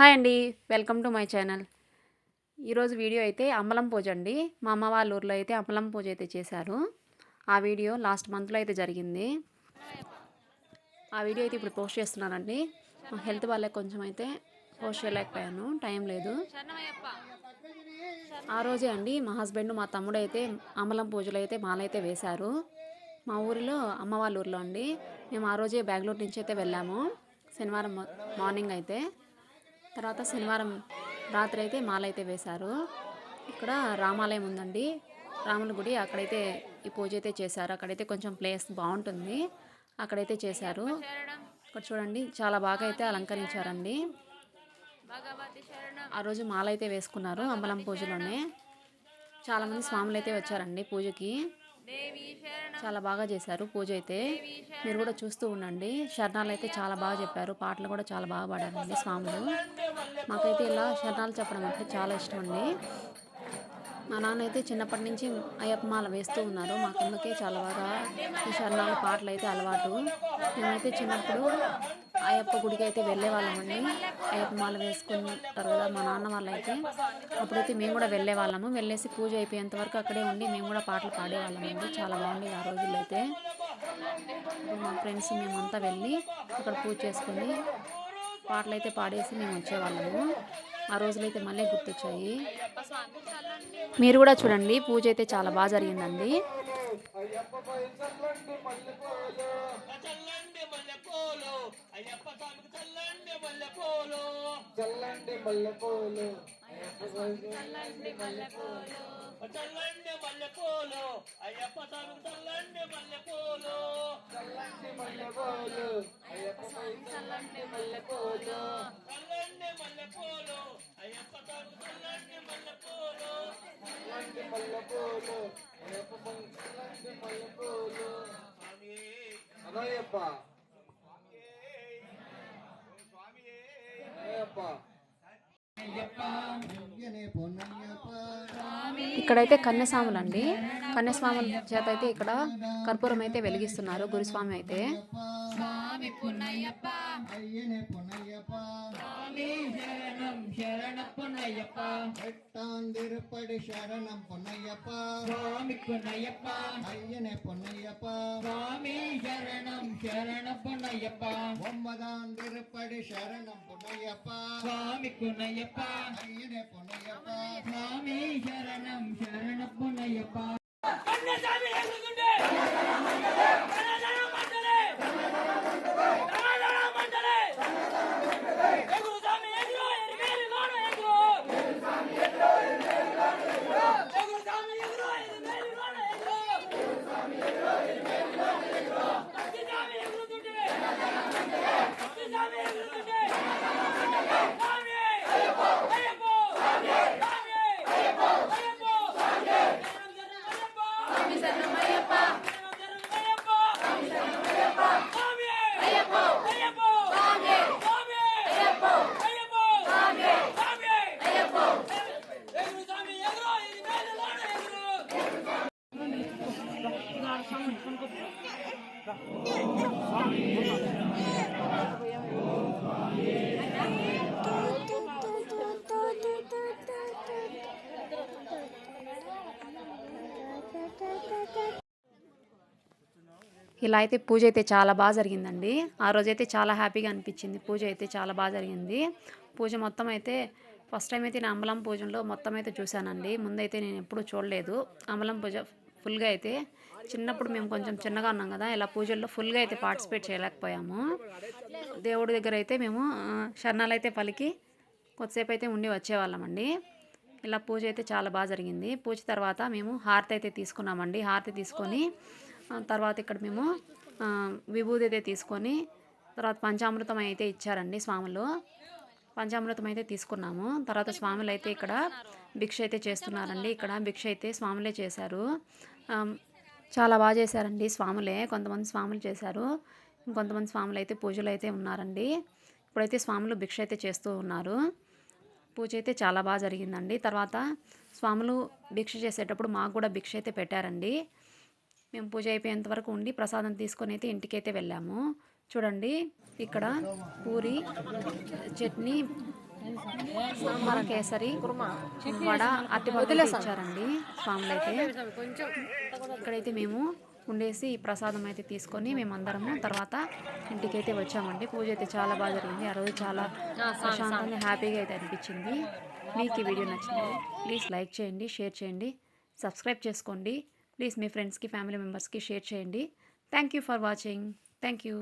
Hi అండి. Welcome to my channel. ఈరోజు video అయితే అమ్మలం పూజ అండి. మా అమ్మ వాళ్ళ ఊర్లో అయితే అమ్మలం పూజ అయితే చేశారు. ఆ వీడియో లాస్ట్ మంత్లో అయితే జరిగింది. ఆ వీడియో అయితే ఇప్పుడు పోస్ట్ చేస్తున్నానండి. మా హెల్త్ వాళ్ళకి కొంచెం అయితే పోస్ట్ చేయలేకపోయాను. టైం లేదు. ఆ రోజే అండి మా హస్బెండ్ మా తమ్ముడు అయితే అమలం పూజలు అయితే మాలైతే వేశారు. మా ఊరిలో అమ్మ వాళ్ళ ఊర్లో అండి. మేము ఆ రోజే బెంగళూరు నుంచి అయితే వెళ్ళాము. శనివారం మార్నింగ్ అయితే. తర్వాత శనివారం రాత్రి అయితే మాల అయితే వేశారు. ఇక్కడ రామాలయం ఉందండి. రాముల గుడి అక్కడైతే ఈ పూజ అయితే చేశారు. అక్కడైతే కొంచెం ప్లేస్ బాగుంటుంది. అక్కడైతే చేశారు. ఇక్కడ చూడండి చాలా బాగా అయితే అలంకరించారండి. ఆ రోజు మాల అయితే వేసుకున్నారు అంబలం పూజలోనే. చాలామంది స్వాములు అయితే వచ్చారండి పూజకి. చాలా బాగా చేశారు పూజ అయితే. మీరు కూడా చూస్తూ ఉండండి. శరణాలు అయితే చాలా బాగా చెప్పారు. పాటలు కూడా చాలా బాగా పాడారండి స్వాములు. మాకైతే ఇలా శరణాలు చెప్పడం అంటే చాలా ఇష్టం అండి. మా నాన్న అయితే చిన్నప్పటి నుంచి అయ్యప్పమాల వేస్తూ ఉన్నారు. మాకు అందుకే చాలా బాగా ఈ శరణాలు పాటలు అయితే అలవాటు. మేమైతే చిన్నప్పుడు అయ్యప్ప గుడికి అయితే వెళ్ళే అయ్యప్పమాల అయ్యప్ప మాల వేసుకుంటారు కదా మా నాన్న వాళ్ళు అయితే అప్పుడైతే మేము కూడా వెళ్ళే వాళ్ళము వెళ్ళేసి పూజ అయిపోయేంత వరకు అక్కడే ఉండి మేము కూడా పాటలు పాడేవాళ్ళమండి. చాలా బాగుండేది ఆ రోజుల్లో అయితే మా ఫ్రెండ్స్ మేమంతా వెళ్ళి అక్కడ పూజ చేసుకొని పాటలు అయితే పాడేసి మేము వచ్చేవాళ్ళము. ఆ రోజులైతే మళ్ళీ గుర్తొచ్చాయి. మీరు కూడా చూడండి పూజ అయితే చాలా బాగా జరిగిందండి. చల్లండి మల్లెపూలు. అయ్యప్ప చల్లండి మల్లెపూలు అయ్యప్పపై చల్లండి మల్లెపూలు ఇక్కడైతే కన్యస్వాములు అండి కన్యస్వాముల చేత అయితే ఇక్కడ కర్పూరం అయితే వెలిగిస్తున్నారు. గురుస్వామి అయితే. பொன்னையப்பா. ஐயனே பொன்னையப்பா. சாமி சரணம் சரணம் பொன்னையப்பா. எட்டாம் திருப்படி சரணம் பொன்னையப்பா. சுவாமி பொன்னையப்பா. ஐயனே பொன்னையப்பா. சுவாமி சரணம் சரணம் பொன்னையப்பா. ஒன்பதாம் திருப்படி சரணம் பொன்னையப்பா. சுவாமி பொன்னையப்பா. ஐயனே பொன்னையப்பா. சுவாமி சரணம் சரணம் பொன்னையப்பா. ఇలా అయితే పూజ అయితే చాలా బాగా జరిగిందండి. ఆ రోజైతే చాలా హ్యాపీగా అనిపించింది. పూజ అయితే చాలా బాగా జరిగింది. పూజ మొత్తం అయితే ఫస్ట్ టైం అయితే నేను అమలం పూజలో మొత్తం అయితే చూశానండి. ముందైతే నేను ఎప్పుడూ చూడలేదు. అమలం పూజ ఫుల్గా అయితే చిన్నప్పుడు మేము కొంచెం చిన్నగా ఉన్నాం కదా ఇలా పూజల్లో ఫుల్గా అయితే పార్టిసిపేట్ చేయలేకపోయాము. దేవుడి దగ్గర అయితే మేము ఆ, శరణాలు అయితే పలికి కొద్దిసేపు అయితే ఉండి వచ్చేవాళ్ళమండి ఇలా పూజ అయితే చాలా బాగా జరిగింది. పూజ తర్వాత మేము హారతి అయితే తీసుకున్నామండి. హారతి తీసుకొని తర్వాత ఇక్కడ మేము విభూతి అయితే తీసుకొని తర్వాత పంచామృతం అయితే ఇచ్చారండి స్వాములు. పంచామృతం అయితే తీసుకున్నాము. తర్వాత స్వాములు అయితే ఇక్కడ భిక్ష అయితే చేస్తున్నారండి. ఇక్కడ భిక్ష అయితే స్వాములే చేశారు. చాలా బాగా చేశారండి స్వాములే కొంతమంది స్వాములు చేశారు. ఇంకొంతమంది స్వాములు అయితే పూజలు అయితే ఉన్నారండి. ఇప్పుడైతే స్వాములు భిక్ష అయితే చేస్తూ ఉన్నారు. పూజ అయితే చాలా బాగా జరిగిందండి. తర్వాత స్వాములు భిక్ష చేసేటప్పుడు మాకు కూడా భిక్ష అయితే పెట్టారండి. మేము పూజ అయిపోయేంత వరకు ఉండి ప్రసాదం తీసుకొని అయితే ఇంటికైతే వెళ్ళాము. చూడండి ఇక్కడ పూరి చట్నీ సాంబార్ కేసరి వడ అట్టి బదులు ఇచ్చారండి స్వాములు అయితే ఇక్కడైతే మేము ఉండేసి ఈ ప్రసాదం అయితే తీసుకొని మేమందరము తర్వాత ఇంటికైతే వచ్చామండి. పూజ అయితే చాలా బాగా జరిగింది. ఆ రోజు చాలా ప్రశాంతంగా హ్యాపీగా అయితే అనిపించింది. మీకు ఈ వీడియో నచ్చింది ప్లీజ్ లైక్ చేయండి షేర్ చేయండి సబ్స్క్రైబ్ చేసుకోండి. ప్లీజ్ మీ ఫ్రెండ్స్కి ఫ్యామిలీ మెంబర్స్కి షేర్ చేయండి. Thank you for watching. Thank you.